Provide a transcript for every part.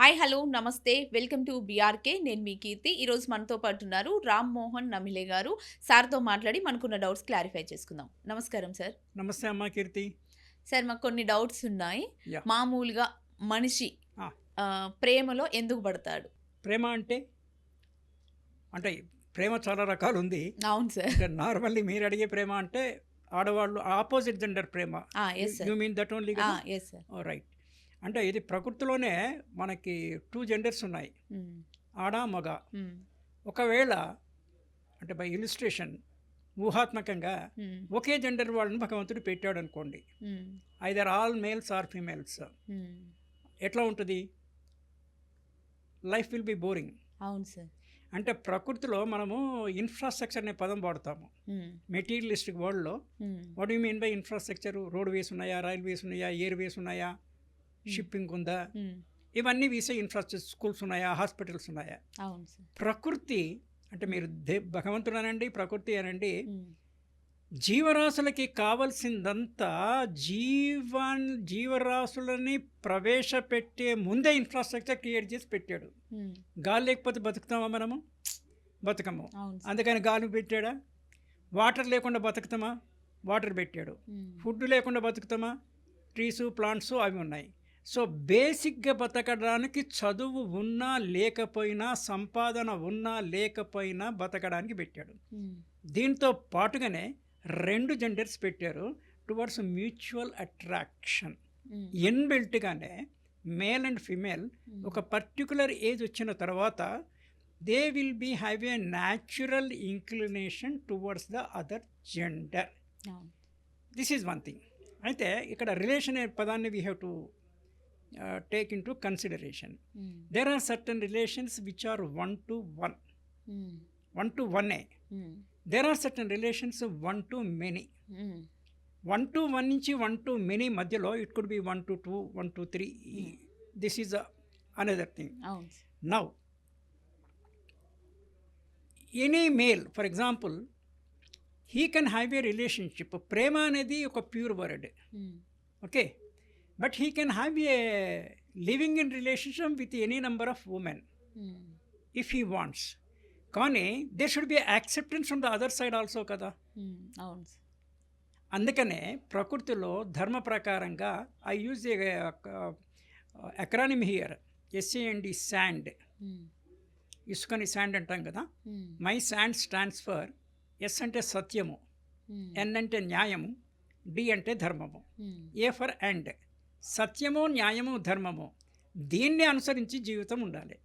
Hi hello నమస్తే. Welcome to BRK నేను మీ కీర్తి. ఈరోజు మనతో పాటు ఉన్నారు రామ్ మోహన్ నమిలే గారు. సార్తో మాట్లాడి మనకున్న డౌట్స్ క్లారిఫై చేసుకుందాం. నమస్కారం సార్ నమస్తే అమ్మా కీర్తి. సార్ మాకు కొన్ని డౌట్స్ ఉన్నాయి. మామూలుగా మనిషి ప్రేమలో ఎందుకు పడతాడు? ప్రేమ అంటే? అంటే ప్రేమ చాలా రకాలు ఉంది అవును సార్ నార్మల్లీ మీరు అడిగే ప్రేమ అంటే ఆడవాళ్ళు opposite gender Prema. You mean that only yes sir right అంటే ఇది ప్రకృతిలోనే మనకి టూ జెండర్స్ ఉన్నాయి. ఆడ మగ. ఒకవేళ అంటే బై ఇలిస్ట్రేషన్ ఊహాత్మకంగా ఒకే జెండర్ వాళ్ళని భగవంతుడు పెట్టాడు అనుకోండి either all males or females ఎట్లా ఉంటుంది? లైఫ్ విల్ బి బోరింగ్ అవును సార్. అంటే ప్రకృతిలో మనము ఇన్ఫ్రాస్ట్రక్చర్ అనే పదం వాడతాము. మెటీరియలిస్టిక్ వరల్డ్లో what you mean by infrastructure road ways ఉన్నాయా? రైల్వేస్ ఉన్నాయా? ఎయిర్ వేస్ ఉన్నాయా? షిప్పింగ్ ఉందా? ఇవన్నీ వీసే ఇన్ఫ్రాస్ట్రక్చర్ స్కూల్స్ ఉన్నాయా? హాస్పిటల్స్ ఉన్నాయా? ప్రకృతి అంటే మీరు దే భగవంతుడు అనండి ప్రకృతి అనండి జీవరాశులకి కావలసిందంతా జీవన్ జీవరాశులని ప్రవేశపెట్టే ముందే ఇన్ఫ్రాస్ట్రక్చర్ క్రియేట్ చేసి పెట్టాడు. గాలి లేకపోతే బతుకుతామా మనము? బతుకము. అందుకని గాలి పెట్టాడా? వాటర్ లేకుండా బతుకుతామా? వాటర్ పెట్టాడు. ఫుడ్ లేకుండా బతుకుతామా? ట్రీసు ప్లాంట్స్ అవి ఉన్నాయి. సో బేసిక్గా బతకడానికి చదువు ఉన్నా లేకపోయినా సంపాదన ఉన్నా లేకపోయినా బతకడానికి పెట్టాడు. దీంతో పాటుగానే రెండు జెండర్స్ పెట్టారు టువర్డ్స్ మ్యూచువల్ అట్రాక్షన్. ఇన్బిల్ట్గానే మేల్ అండ్ ఫిమేల్ ఒక పర్టికులర్ ఏజ్ వచ్చిన తర్వాత they will be have a natural inclination towards the other gender. This is one thing. అయితే ఇక్కడ రిలేషన్ అనే పదాన్ని we have to take into consideration there are certain relations which are one to one one to one a there are certain relations one to many one to one నుంచి one to many మధ్యలో it could be one to two one to three this is another thing అవును sir now any male for example he can have a relationship ప్రేమ అనేది ఒక pure word okay but he can have a living in relationship with any number of women if he wants కానీ they should be acceptance from the other side also కదా. అవును sir. అందుకనే ప్రకృతిలో ధర్మ ప్రకారంగా I use acronym here SAMD sand ఇసుకని sand అంటాం కదా. My sand stands for S అంటే సత్యము ఎన్ అంటే న్యాయము డి అంటే ధర్మము. ఏ ఫర్ అండ్ సత్యము న్యాయము ధర్మము దీన్ని అనుసరించి జీవితం ఉండాలి.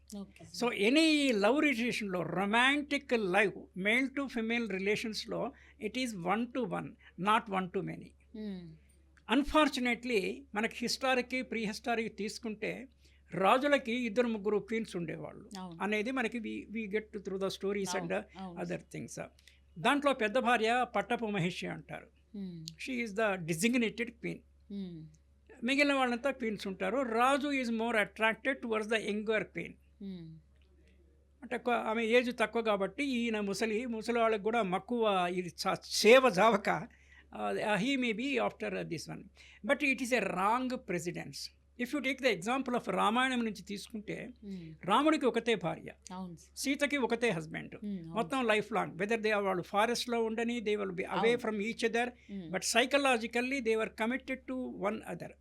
సో ఎనీ లవ్ రిలేషన్లో romantic live male to female రిలేషన్స్లో it is one to one not one to many. Unfortunately మనకి హిస్టారిక్ ప్రీ హిస్టారిక్ తీసుకుంటే రాజులకి ఇద్దరు ముగ్గురు క్వీన్స్ ఉండేవాళ్ళు అనేది మనకి we we get through the stories and other things. దాంట్లో పెద్ద భార్య పట్టపు మహిషి అంటారు she is the designated queen. మిగిలిన వాళ్ళంతా క్వీన్స్ ఉంటారు. రాజు is more attracted towards the younger queen అంటే ఆమె ఏజ్ తక్కువ కాబట్టి ఈయన ముసలి ముసలి వాళ్ళకి కూడా మక్కువ ఇది సేవ జావక he may be after this one but it is a wrong precedence if you take the example of Ramayanam నుంచి తీసుకుంటే రాముడికి ఒకతే భార్య సీతకి ఒకతే హస్బెండ్ సార్ మొత్తం లైఫ్ లాంగ్ వెదర్ దే వాళ్ళు ఫారెస్ట్లో ఉండని they will be away. From each other but psychologically they were committed to one other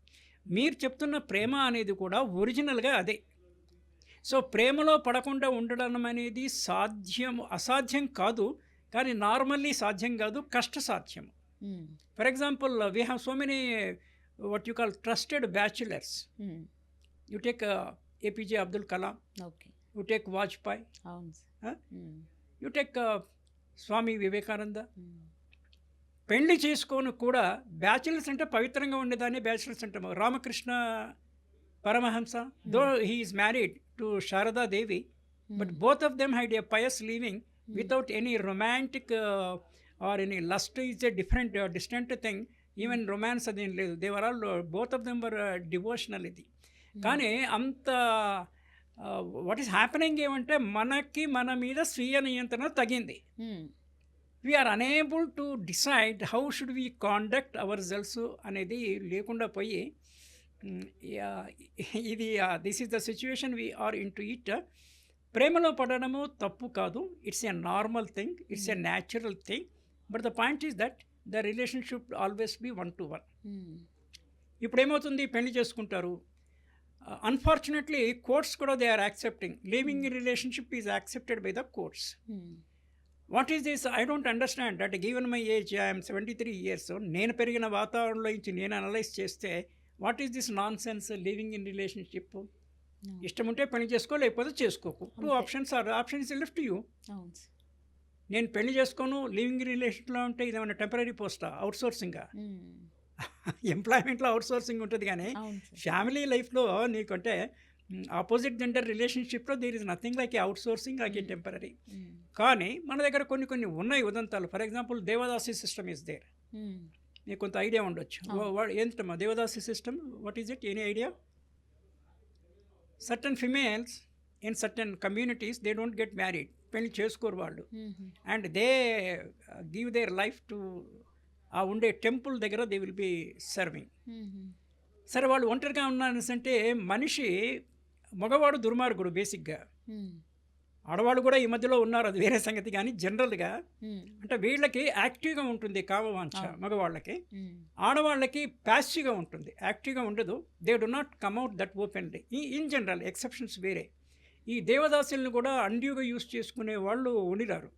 మీరు చెప్తున్న ప్రేమ అనేది కూడా ఒరిజినల్గా అదే. సో ప్రేమలో పడకుండా ఉండడం అనేది సాధ్యం అసాధ్యం కాదు కానీ నార్మల్లీ సాధ్యం కాదు కష్ట సాధ్యం for example we have so many what you call trusted bachelors you take APJ Abdul Kalam okay you take Vajpayee you take Swami Vivekananda పెళ్ళి చేసుకొని కూడా బ్యాచులర్స్ అంటే పవిత్రంగా ఉండేదాన్ని బ్యాచులర్స్ అంటాము Ramakrishna Paramahamsa. Though he is married to Sharada Devi but both of them had a pious living without any romantic or any lust is a different distant thing even romance అదేం లేదు. దేవర్ all both of them were devotional ఇది. కానీ అంత what is happening ఏమంటే మనకి మన మీద స్వీయ నియంత్రణ తగింది. We are unable to decide how should we conduct ourselves అనేది లేకుండా పోయి ఇది this is the situation we are into it ప్రేమలో పడడము తప్పు కాదు. It's a normal thing it's a natural thing but the point is that the relationship always be one to one. ఇప్పుడు ఏమవుతుంది పెళ్ళి చేసుకుంటారు. అన్ఫార్చునేట్లీ కోర్ట్స్ కూడా they are accepting living relationship is accepted by the courts. What is this I don't understand that given my age I'm seventy three years నేను పెరిగిన వాతావరణంలో నుంచి నేను అనలైజ్ చేస్తే what is this nonsense living in relationship. ఇష్టం ఉంటే పెళ్ళి చేసుకో లేకపోతే చేసుకోకు two. Options are options left you. నేను పెళ్ళి చేసుకోను లివింగ్ రిలేషన్లో ఉంటే ఇదేమైనా టెంపరీ పోస్టా అవుట్ సోర్సింగా. ఎంప్లాయ్మెంట్లో అవుట్ సోర్సింగ్ ఉంటుంది కానీ. ఫ్యామిలీ లైఫ్లో నీకంటే ఆపోజిట్ జెండర్ రిలేషన్షిప్లో there is nothing like a outsourcing like a. Temporary. కానీ మన దగ్గర కొన్ని కొన్ని ఉన్నాయి ఉదంతాలు. For example Devadasi system is there. మీకు కొంత ఐడియా ఉండొచ్చు. ఏంటమ్మా Devadasi system what is it any idea certain females in certain communities they don't get married పెళ్ళి చేసుకోరు వాళ్ళు. And they give their life to ఆ ఉండే టెంపుల్ దగ్గర దే విల్ బి సర్వింగ్. సరే వాళ్ళు ఒంటరిగా ఉన్నారంటే మనిషి మగవాడు దుర్మార్గుడు బేసిక్గా. హ్మ్. ఆడవాళ్ళు కూడా ఈ మధ్యలో ఉన్నారు అది వేరే సంగతి. కానీ జనరల్గా. అంటే వీళ్ళకి యాక్టివ్గా ఉంటుంది కామవాంఛ అవును. మగవాళ్ళకి. ఆడవాళ్ళకి ప్యాసివ్గా ఉంటుంది యాక్టివ్గా ఉండదు. They do not come out that openly. ఈ ఇన్ జనరల్ ఎక్సెప్షన్స్ వేరే. ఈ దేవదాసులను కూడా అండ్యూగా యూస్ చేసుకునే వాళ్ళు ఉండిరారు.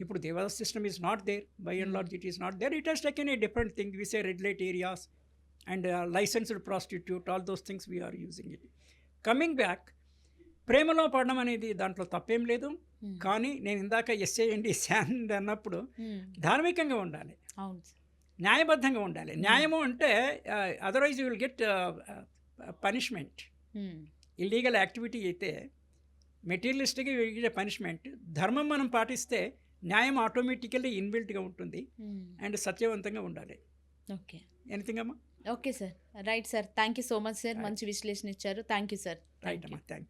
ఇప్పుడు devadas system is not there. By and. Large it is not there. It has taken a different thing. We say red light areas and licensed prostitute. All those things we are using it. Coming back ప్రేమలో పడడం అనేది దాంట్లో తప్పేం లేదు. కానీ నేను ఇందాక SA అండి శాండ్ అన్నప్పుడు. ధార్మికంగా ఉండాలి. అవును. సార్. న్యాయబద్ధంగా ఉండాలి. న్యాయము అంటే otherwise you will get punishment. Illegal activity అయితే మెటీరియలిస్ట్గా విల్ పనిష్మెంట్ ధర్మం మనం పాటిస్తే న్యాయం ఆటోమేటికల్లీ ఇన్బిల్ట్గా ఉంటుంది. అండ్ సత్యవంతంగా ఉండాలి. ఓకే. ఎనీథింగ్ అమ్మా? Okay sir. Right sir. Thank you so much sir. మంచి విశ్లేషణ ఇచ్చారు. థ్యాంక్ యూ సార్ రైట్ అమ్మా. థ్యాంక్